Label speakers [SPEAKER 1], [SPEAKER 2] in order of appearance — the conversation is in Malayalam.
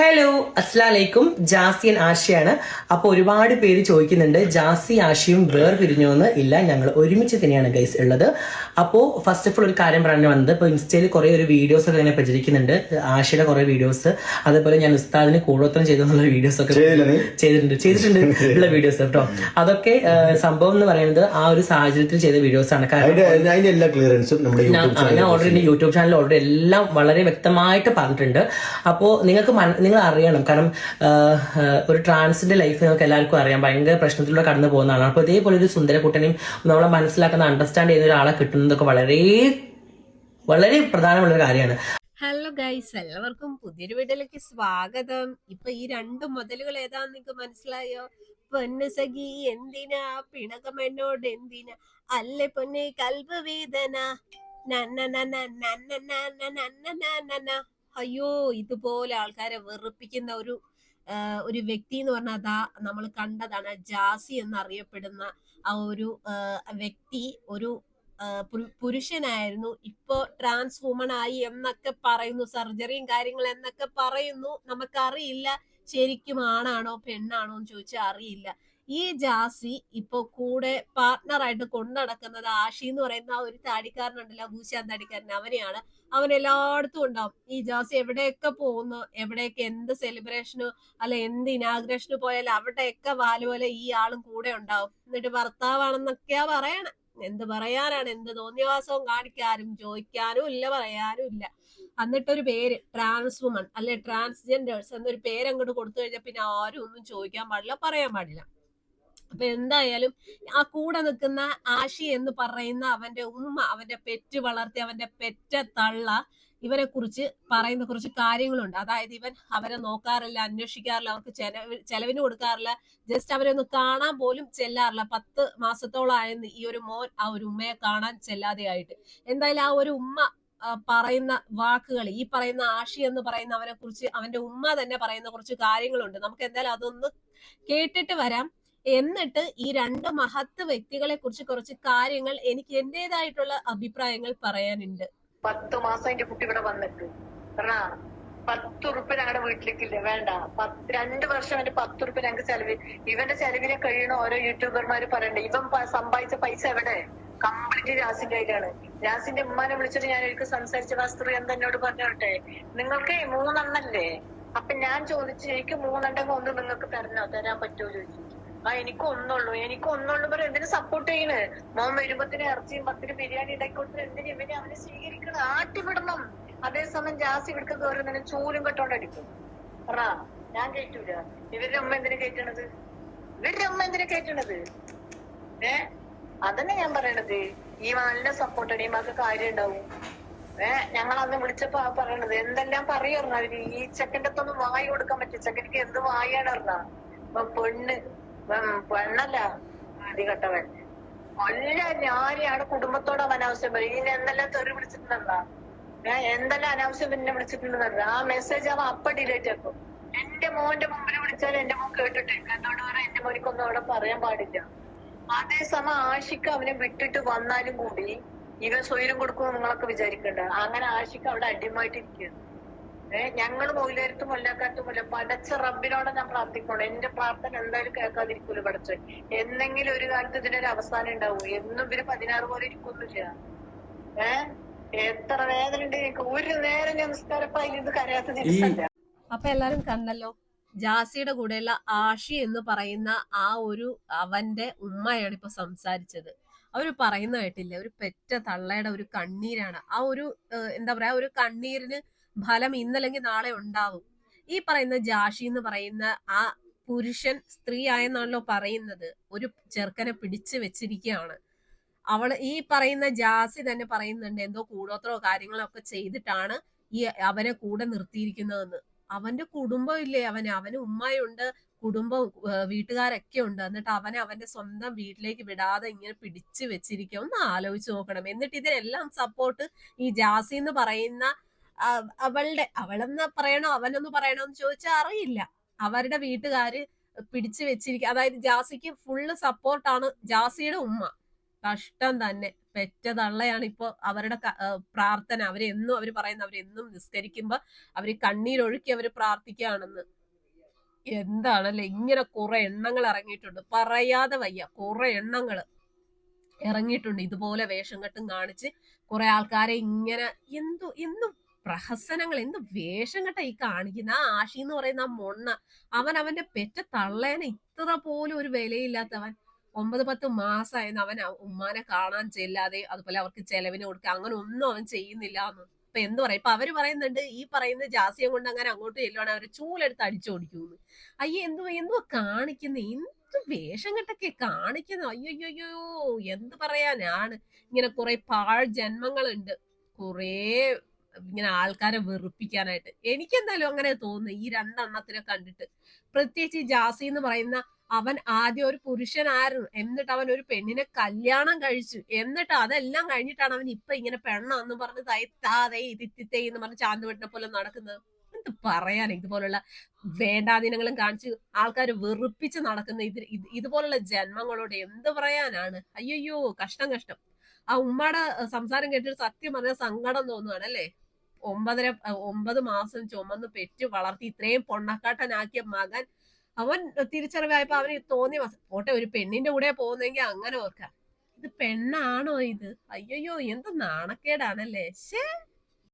[SPEAKER 1] ഹലോ അസ്ലാലൈക്കും ജാസിയൻ ആശയാണ്. അപ്പോൾ ഒരുപാട് പേര് ചോദിക്കുന്നുണ്ട് ജാസി ആശയും വേർ പിരിഞ്ഞോന്ന് ഇല്ല ഞങ്ങൾ ഒരുമിച്ച് തന്നെയാണ് ഗൈസ് ഉള്ളത്. അപ്പോൾ ഫസ്റ്റ് ഓഫ് ഓൾ ഒരു കാര്യം പറഞ്ഞു വന്നത് ഇപ്പോൾ ഇൻസ്റ്റയിൽ കുറേ ഒരു വീഡിയോസ് ഒക്കെ തന്നെ പ്രചരിക്കുന്നുണ്ട്. ആശയുടെ കുറേ വീഡിയോസ് അതേപോലെ ഞാൻ ഉസ്താദിന് കൂടോത്രം ചെയ്തെന്നുള്ള വീഡിയോസ് ഒക്കെ ചെയ്തിട്ടുണ്ട്. ചെയ്തിട്ടുണ്ട്. ഉള്ള വീഡിയോസ് കേട്ടോ. അതൊക്കെ സംഭവം എന്ന് പറയുന്നത് ആ ഒരു സാഹചര്യത്തിൽ ചെയ്ത വീഡിയോസ് ആണ്. കാരണം ഞാൻ ഓൾറെഡി യൂട്യൂബ് ചാനൽ ഓൾറെഡി എല്ലാം വളരെ വ്യക്തമായിട്ട് പറഞ്ഞിട്ടുണ്ട്. അപ്പോൾ നിങ്ങൾക്ക് നിങ്ങൾ അറിയണം കാരണം ഒരു ട്രാൻസിന്റെ ലൈഫ് നിങ്ങൾക്ക് എല്ലാവർക്കും അറിയാം ഭയങ്കര പ്രശ്നത്തിലൂടെ കടന്നു പോകുന്ന ആളാണ് അപ്പോൾ ഇതേപോലെ ഒരു സുന്ദരക്കുട്ടനെയും നമ്മളെ മനസ്സിലാക്കുന്ന അണ്ടർസ്റ്റാൻഡ് ചെയ്യുന്ന ഒരാളെ കിട്ടുന്നതൊക്കെ വളരെ വളരെ പ്രധാനമുള്ള ഒരു കാര്യമാണ്
[SPEAKER 2] ഹലോ ഗൈസ് എല്ലാവർക്കും പുതിയൊരു വീട്ടിലേക്ക് സ്വാഗതം ഇപ്പൊ ഈ രണ്ട് മുതലുകൾ ഏതാന്ന് നിങ്ങൾക്ക് മനസ്സിലായോ പൊന്ന് സഖി എന്തിനാ പിണകം എന്നോട് എന്തിനാ അല്ലേ പൊന്നെ കൽബ് വേദന നന്നനന നന്നനന നന്നനന. അയ്യോ ഇതുപോലെ ആൾക്കാരെ വെറുപ്പിക്കുന്ന ഒരു ഒരു വ്യക്തി എന്ന് പറഞ്ഞാൽ അതാ നമ്മൾ കണ്ടതാണ് ജാസി എന്നറിയപ്പെടുന്ന ആ ഒരു വ്യക്തി ഒരു പുരുഷനായിരുന്നു. ഇപ്പോ ട്രാൻസ് വുമൺ ആയി എന്നൊക്കെ പറയുന്നു സർജറിയും കാര്യങ്ങൾ എന്നൊക്കെ പറയുന്നു. നമുക്കറിയില്ല ശരിക്കും ആണാണോ പെണ്ണാണോ എന്ന് ചോദിച്ചാൽ അറിയില്ല. ഈ ജാസി ഇപ്പൊ കൂടെ പാർട്ട്ണറായിട്ട് കൊണ്ടുനടക്കുന്നത് ആഷി എന്ന് പറയുന്ന ഒരു താടിക്കാരനുണ്ടല്ലോ ഭൂശാൻ താടിക്കാരൻ. അവനെയാണ്. അവൻ എല്ലായിടത്തും ഉണ്ടാവും. ഈ ജാസി എവിടെയൊക്കെ പോകുന്നു എവിടെയൊക്കെ എന്ത് സെലിബ്രേഷനോ അല്ല എന്ത് ഇനാഗ്രേഷന് പോയാലും അവിടെയൊക്കെ വാൽ പോലെ ഈ ആളും കൂടെ ഉണ്ടാവും. എന്നിട്ട് ഭർത്താവാണെന്നൊക്കെയാ പറയണേ. എന്ത് പറയാനാണ്? എന്ത് തോന്നിയവാസവും കാണിക്കാനും ചോദിക്കാനും ഇല്ല പറയാനും ഇല്ല. എന്നിട്ടൊരു പേര് ട്രാൻസ് വുമൺ അല്ലെ ട്രാൻസ്ജെൻഡേഴ്സ് എന്നൊരു പേര് അങ്ങോട്ട് കൊടുത്തു കഴിഞ്ഞാൽ പിന്നെ ആരും ഒന്നും ചോദിക്കാൻ പാടില്ല പറയാൻ പാടില്ല. എന്തായാലും ആ കൂടെ നിൽക്കുന്ന ആഷി എന്ന് പറയുന്ന അവന്റെ ഉമ്മ അവന്റെ പെറ്റ് വളർത്തി അവന്റെ പെറ്റ തള്ള ഇവരെ കുറിച്ച് പറയുന്ന കുറച്ച് കാര്യങ്ങളുണ്ട്. അതായത് ഇവൻ അവരെ നോക്കാറില്ല അന്വേഷിക്കാറില്ല അവർക്ക് ചെലവ് ചെലവിന് കൊടുക്കാറില്ല. ജസ്റ്റ് അവരെ ഒന്ന് കാണാൻ പോലും ചെല്ലാറില്ല. പത്ത് മാസത്തോളമായിരുന്നു ഈ ഒരു മോൻ ആ ഒരു ഉമ്മയെ കാണാൻ ചെല്ലാതെ ആയിട്ട് എന്തായാലും ആ ഒരു ഉമ്മ പറയുന്ന വാക്കുകൾ ഈ പറയുന്ന ആഷി എന്ന് പറയുന്ന അവനെ കുറിച്ച് അവന്റെ ഉമ്മ തന്നെ പറയുന്ന കുറച്ച് കാര്യങ്ങളുണ്ട്. നമുക്ക് എന്തായാലും അതൊന്ന് കേട്ടിട്ട് വരാം. എന്നിട്ട് ഈ രണ്ട് മഹത്ത് വ്യക്തികളെ കുറിച്ച് കുറച്ച് കാര്യങ്ങൾ എനിക്ക് എന്റേതായിട്ടുള്ള അഭിപ്രായങ്ങൾ പറയാനുണ്ട്.
[SPEAKER 3] പത്ത് മാസം എന്റെ കുട്ടി ഇവിടെ വന്നിട്ട്. പത്ത് ഉറുപ്പ് ഞങ്ങളുടെ വീട്ടിലേക്കില്ല? വേണ്ട. പത്ത് രണ്ട് വർഷം എന്റെ പത്ത് ഉറുപ്പ് ഞങ്ങൾക്ക് ചെലവ്. ഇവന്റെ ചെലവിനെ കഴിയണ ഓരോ യൂട്യൂബർമാര് പറയണ്ടേ ഇവൻ സമ്പാദിച്ച പൈസ എവിടെ? കംപ്ലീറ്റ് രാസിന്റെ കയ്യിലാണ്. രാസിന്റെ ഉമ്മാനെ വിളിച്ചിട്ട് ഞാൻ ഒരിക്കൽ സംസാരിച്ച വസ്തു എന്താ എന്നോട് പറഞ്ഞോട്ടെ നിങ്ങൾക്ക് മൂന്നെണ്ണല്ലേ? അപ്പൊ ഞാൻ ചോദിച്ചു എനിക്ക് മൂന്നെണ്ണം ഒന്ന് നിങ്ങൾക്ക് തരണോ? തരാൻ പറ്റുമോ ചോദിച്ചു. ആ എനിക്ക് ഒന്നുള്ളൂ. എനിക്ക് ഒന്നുള്ളൂ പറ എന്തിനു സപ്പോർട്ട് ചെയ്യണ്? മോൻ വരുമ്പത്തിന് ഇറച്ചിയും പത്തിന് ബിരിയാണി ഉണ്ടാക്കി കൊടുത്തിട്ട് എന്തിനു ഇവനെ അവനെ സ്വീകരിക്കണം? ആട്ടിവിടണം. അതേസമയം ജാസി ഇവിടുത്തെ കയറുന്നതിന് ചൂലും കെട്ടോണ്ടടിക്കും പറ ഞാൻ കേറ്റൂല ഇവരുടെ അമ്മ എന്തിനു കയറ്റണത്? ഇവരുടെ അമ്മ എന്തിനു കയറ്റണത്? ഏ? അതന്നെ ഞാൻ പറയണത്. ഈ നല്ല സപ്പോർട്ടാണ് ഈ മകൾക്ക് കാര്യം ഉണ്ടാവും. ഏ? ഞങ്ങൾ അന്ന് വിളിച്ചപ്പോ ആ പറയണത്. എന്തെല്ലാം പറയുന്നു അവർ ഈ ചെക്കന്റെ അടുത്തൊന്നും വായി കൊടുക്കാൻ പറ്റും ചെക്കനിക്ക് എന്ത് വായാണ് പറഞ്ഞ പെണ്ണ് പെണ്ണല്ല ആദ്യഘട്ടവൻ. കൊല്ല ഞാനാണ് കുടുംബത്തോട് അവൻ അനാവശ്യം പറയും ഇനി എന്തെല്ലാം തെറി വിളിച്ചിട്ടുണ്ടെന്നാ? ഞാൻ എന്തെല്ലാം അനാവശ്യം പിന്നെ വിളിച്ചിട്ടുണ്ടെന്നറിയാം? ആ മെസ്സേജ് അവൻ അപ്പ ഡിലേറ്റ് ആക്കും. എന്റെ മോന്റെ മുമ്പിൽ വിളിച്ചാൽ എന്റെ മോൻ കേട്ടിട്ടേക്കും എന്നോട് പറയാൻ എന്റെ മോനിക്കൊന്നും അവിടെ പറയാൻ പാടില്ല. അതേസമയം ആഷിക്ക് അവനെ വിട്ടിട്ട് വന്നാലും കൂടി ഇവൻ സ്വൈരം കൊടുക്കുമെന്ന് നിങ്ങളൊക്കെ വിചാരിക്കണ്ട. അങ്ങനെ ആഷിക്ക് അവിടെ അടിമായിട്ട് ഞങ്ങൾ മൊയിലേരത്തും മുല്ലക്കാട്ടുമില്ല പടച്ച റബ്ബിനോടെ ഞാൻ പ്രാർത്ഥിക്കണം എന്റെ പ്രാർത്ഥന എന്തായാലും കേൾക്കാതിരിക്കൂല പടച്ചു എന്നെങ്കിലും ഒരു കാലത്ത് ഇതിനൊരു അവസാനം ഉണ്ടാവും. എന്നും ഇവർ പതിനാറ് പോലെ ഇരിക്കൊന്നുമില്ല ഏഹ് എത്ര വേദന ഉണ്ട് എനിക്ക്. ഒരു നേരം ഞാൻ നിസ്കാരപ്പായി ഇത് കരയാത്ത ദിവസമല്ല.
[SPEAKER 2] അപ്പൊ എല്ലാരും കണ്ടല്ലോ ജാസിയുടെ കൂടെയുള്ള ആഷി എന്ന് പറയുന്ന ആ ഒരു അവന്റെ ഉമ്മയാണ് ഇപ്പൊ സംസാരിച്ചത്. അവർ പറയുന്ന കേട്ടില്ല ഒരു പെറ്റ തള്ളയുടെ ഒരു കണ്ണീരാണ്. ആ ഒരു എന്താ പറയാ ഒരു കണ്ണീരിന് ഫലം ഇന്നല്ലെങ്കിൽ നാളെ ഉണ്ടാവും. ഈ പറയുന്ന ജാഷി എന്ന് പറയുന്ന ആ പുരുഷൻ സ്ത്രീ ആയെന്നാണല്ലോ പറയുന്നത്. ഒരു ചെറുക്കനെ പിടിച്ചു വെച്ചിരിക്കുകയാണ്. അവൾ ഈ പറയുന്ന ജാസി തന്നെ പറയുന്നുണ്ട് എന്തോ കൂടോത്രോ കാര്യങ്ങളോ ഒക്കെ ചെയ്തിട്ടാണ് ഈ അവനെ കൂടെ നിർത്തിയിരിക്കുന്നതെന്ന്. അവന്റെ കുടുംബം ഇല്ലേ? അവന് അവന് ഉമ്മയുണ്ട് കുടുംബം വീട്ടുകാരൊക്കെ ഉണ്ട്. എന്നിട്ട് അവനെ അവന്റെ സ്വന്തം വീട്ടിലേക്ക് വിടാതെ ഇങ്ങനെ പിടിച്ചു വെച്ചിരിക്കുക ഒന്ന് ആലോചിച്ച് നോക്കണം. എന്നിട്ട് ഇതിനെല്ലാം സപ്പോർട്ട് ഈ ജാസി എന്ന് പറയുന്ന അവളുടെ അവളെന്ന് പറയണോ അവനെന്ന് പറയണോ എന്ന് ചോദിച്ചാൽ അറിയില്ല. അവരുടെ വീട്ടുകാര് പിടിച്ചു വെച്ചിരിക്കുക അതായത് ജാസിക്ക് ഫുള്ള് സപ്പോർട്ടാണ് ജാസിയുടെ ഉമ്മ. കഷ്ടം തന്നെ. പെറ്റ തള്ളയാണ് ഇപ്പൊ അവരുടെ പ്രാർത്ഥന. അവരെന്നും അവർ പറയുന്ന അവരെന്നും നിസ്കരിക്കുമ്പോ അവർ കണ്ണീരൊഴുക്കി അവർ പ്രാർത്ഥിക്കുകയാണെന്ന്. എന്താണല്ലേ ഇങ്ങനെ കുറെ എണ്ണങ്ങൾ ഇറങ്ങിയിട്ടുണ്ട്. പറയാതെ വയ്യ കുറെ എണ്ണങ്ങൾ ഇറങ്ങിയിട്ടുണ്ട്. ഇതുപോലെ വേഷം കെട്ടും കാണിച്ച് കുറെ ആൾക്കാരെ ഇങ്ങനെ എന്തു എന്തു പ്രഹസനങ്ങൾ എന്ത് വേഷം കെട്ട ഈ കാണിക്കുന്ന? ആ ആഷി എന്ന് പറയുന്ന ആ മൊണ്ണ അവൻ അവന്റെ പെറ്റ തള്ളേനെ ഇത്ര പോലും ഒരു വിലയില്ലാത്തവൻ. ഒമ്പത് പത്ത് മാസമായിരുന്നു അവൻ ഉമ്മാനെ കാണാൻ ചെല്ലാതെ അതുപോലെ അവർക്ക് ചെലവിന് കൊടുക്കുക അങ്ങനെ ഒന്നും അവൻ ചെയ്യുന്നില്ല എന്ന്. ഇപ്പൊ എന്ത് പറയാ? ഇപ്പൊ അവർ പറയുന്നുണ്ട് ഈ പറയുന്ന ജാസിയെ കൊണ്ട് അങ്ങനെ അങ്ങോട്ട് ചെല്ലുവാണ് അവർ ചൂലെടുത്ത് അടിച്ചോടിക്കുന്നു അയ്യോ എന്തുവാ എന്തുവാ കാണിക്കുന്ന? എന്ത് വേഷം കെട്ടൊക്കെ കാണിക്കുന്നു? അയ്യോയ്യോ എന്ത് പറയാനാണ്? ഇങ്ങനെ കുറെ പാഴ് ജന്മങ്ങളുണ്ട്. കുറേ ഇങ്ങനെ ആൾക്കാരെ വെറുപ്പിക്കാനായിട്ട്. എനിക്കെന്തായാലും അങ്ങനെ തോന്നുന്നു. ഈ രണ്ടെണ്ണത്തിനെ കണ്ടിട്ട്. പ്രത്യേകിച്ച് ജാസി എന്ന് പറയുന്ന അവൻ ആദ്യം ഒരു പുരുഷനായിരുന്നു. എന്നിട്ട് അവൻ ഒരു പെണ്ണിനെ കല്യാണം കഴിച്ചു. എന്നിട്ട് അതെല്ലാം കഴിഞ്ഞിട്ടാണ് അവൻ ഇപ്പൊ ഇങ്ങനെ പെണ്ണാന്ന് പറഞ്ഞ് തയ്ത്താതെ തിത്തിത്തേ എന്ന് പറഞ്ഞ് ചാന്തുവെട്ടിനെ പോലെ നടക്കുന്നത്. എന്ത് പറയാൻ ഇതുപോലുള്ള വേണ്ടാദിനങ്ങളും കാണിച്ച് ആൾക്കാർ വെറുപ്പിച്ച് നടക്കുന്ന ഇത് ഇതുപോലുള്ള ജന്മങ്ങളോട് എന്ത് പറയാനാണ്? അയ്യോ കഷ്ടം കഷ്ടം. ആ ഉമ്മയുടെ സംസാരം കേട്ടിട്ട് സത്യം പറഞ്ഞ സങ്കടം തോന്നുവാണ് അല്ലേ? ഒമ്പതര ഒമ്പത് മാസം ചുമന്ന് പെറ്റ് വളർത്തി ഇത്രയും പൊണ്ണക്കാട്ടനാക്കിയ മകൻ അവൻ തിരിച്ചറിവായപ്പോ അവന് തോന്നിയ പോട്ടെ ഒരു പെണ്ണിന്റെ കൂടെ പോകുന്നെങ്കിൽ അങ്ങനെ ഓർക്കാം. ഇത് പെണ്ണാണോ ഇത്? അയ്യോ എന്ത് നാണക്കേടാണല്ലേ? ശേ